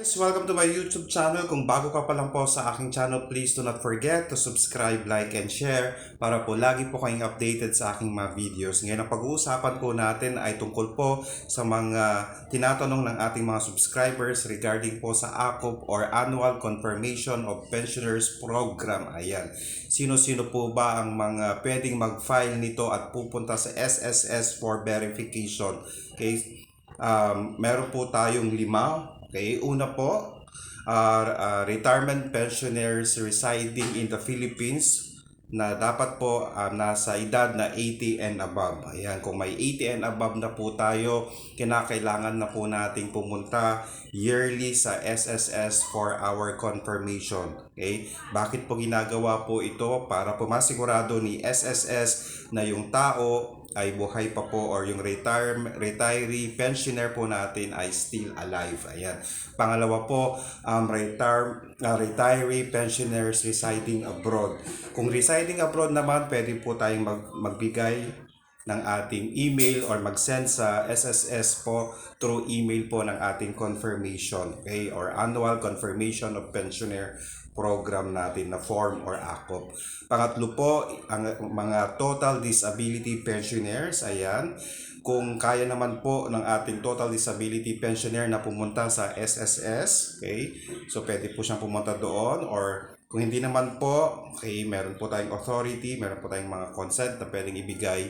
Guys, welcome to my YouTube channel. Kung bago ka pa lang po sa aking channel, please do not forget to subscribe, like, and share para po lagi po kayong updated sa aking mga videos. Ngayon, ang pag-uusapan po natin ay tungkol po sa mga tinatanong ng ating mga subscribers regarding po sa ACOP or Annual Confirmation of Pensioners Program. Ayan. Sino-sino po ba ang mga pwedeng mag-file nito at pupunta sa SSS for verification? Okay? Um, meron po tayong lima Okay, una po, uh, uh, retirement pensioners residing in the Philippines na dapat po uh, nasa edad na 80 and above. Ayan, kung may 80 and above na po tayo, kinakailangan na po nating pumunta yearly sa SSS for our confirmation. Okay? Bakit po ginagawa po ito? Para po masigurado ni SSS na yung tao ay buhay pa po or yung retire, retiree pensioner po natin ay still alive. Ayan. Pangalawa po, um, retire, uh, retiree pensioners residing abroad. Kung residing abroad naman, pwede po tayong mag, magbigay ng ating email or mag-send sa SSS po through email po ng ating confirmation okay? Or annual confirmation of pensioner program natin na form or ACOP. Pangatlo po, ang mga total disability pensioners, ayan, kung kaya naman po ng ating total disability pensioner na pumunta sa SSS, okay, so pwede po siyang pumunta doon or kung hindi naman po, okay, meron po tayong authority, meron po tayong mga consent na pwedeng ibigay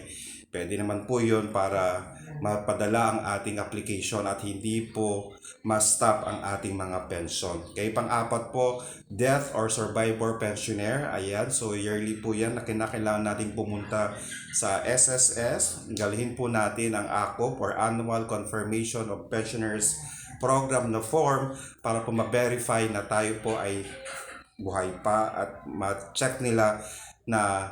Pwede naman po yun para mapadala ang ating application at hindi po ma-stop ang ating mga pension. Okay, pang-apat po, death or survivor pensioner. Ayan, so yearly po yan na kinakailangan natin pumunta sa SSS. Galhin po natin ang ACOP or Annual Confirmation of Pensioners Program na form para po ma-verify na tayo po ay buhay pa at ma-check nila na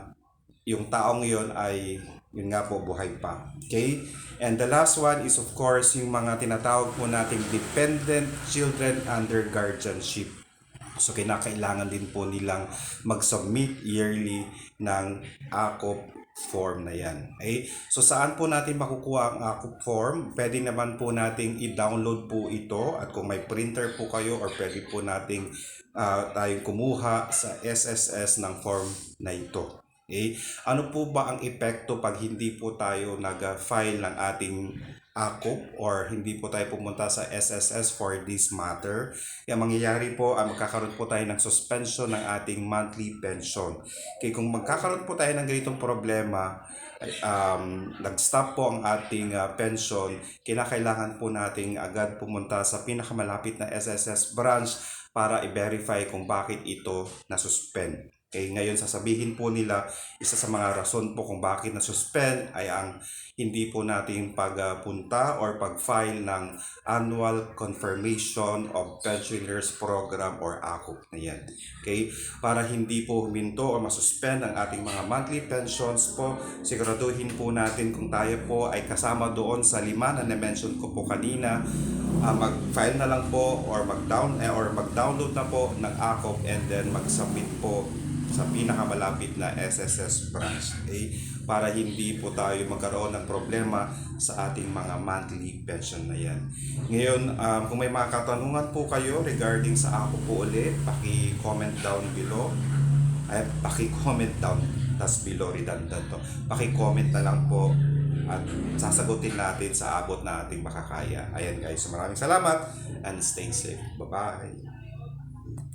yung taong yon ay yun nga po buhay pa. Okay? And the last one is of course yung mga tinatawag po nating dependent children under guardianship. So kinakailangan din po nilang mag-submit yearly ng ACOP form na yan. Okay? So saan po natin makukuha ang ACOP form? Pwede naman po nating i-download po ito at kung may printer po kayo or pwede po nating uh, tayong kumuha sa SSS ng form na ito. Okay? Ano po ba ang epekto pag hindi po tayo nag-file ng ating ACOP or hindi po tayo pumunta sa SSS for this matter? Yung mangyayari po, ay magkakaroon po tayo ng suspension ng ating monthly pension. Okay, kung magkakaroon po tayo ng ganitong problema, um, nag-stop po ang ating uh, pension, kinakailangan po nating agad pumunta sa pinakamalapit na SSS branch para i-verify kung bakit ito na-suspend. Okay, ngayon sasabihin po nila, isa sa mga rason po kung bakit na-suspend ay ang hindi po natin pagpunta or pag-file ng Annual Confirmation of Pensioners Program or ACOP na yan. Okay, para hindi po huminto o masuspend ang ating mga monthly pensions po, siguraduhin po natin kung tayo po ay kasama doon sa lima na na-mention ko po kanina, uh, mag-file na lang po or mag-down eh, or mag-download na po ng ACOP and then mag-submit po sa pinakamalapit na SSS branch okay? para hindi po tayo magkaroon ng problema sa ating mga monthly pension na yan. Ngayon, um, kung may mga katanungan po kayo regarding sa ako po ulit, paki-comment down below. Ay, paki-comment down, tas below redundant to. Paki-comment na lang po at sasagutin natin sa abot na ating makakaya. Ayan guys, maraming salamat and stay safe. Bye-bye!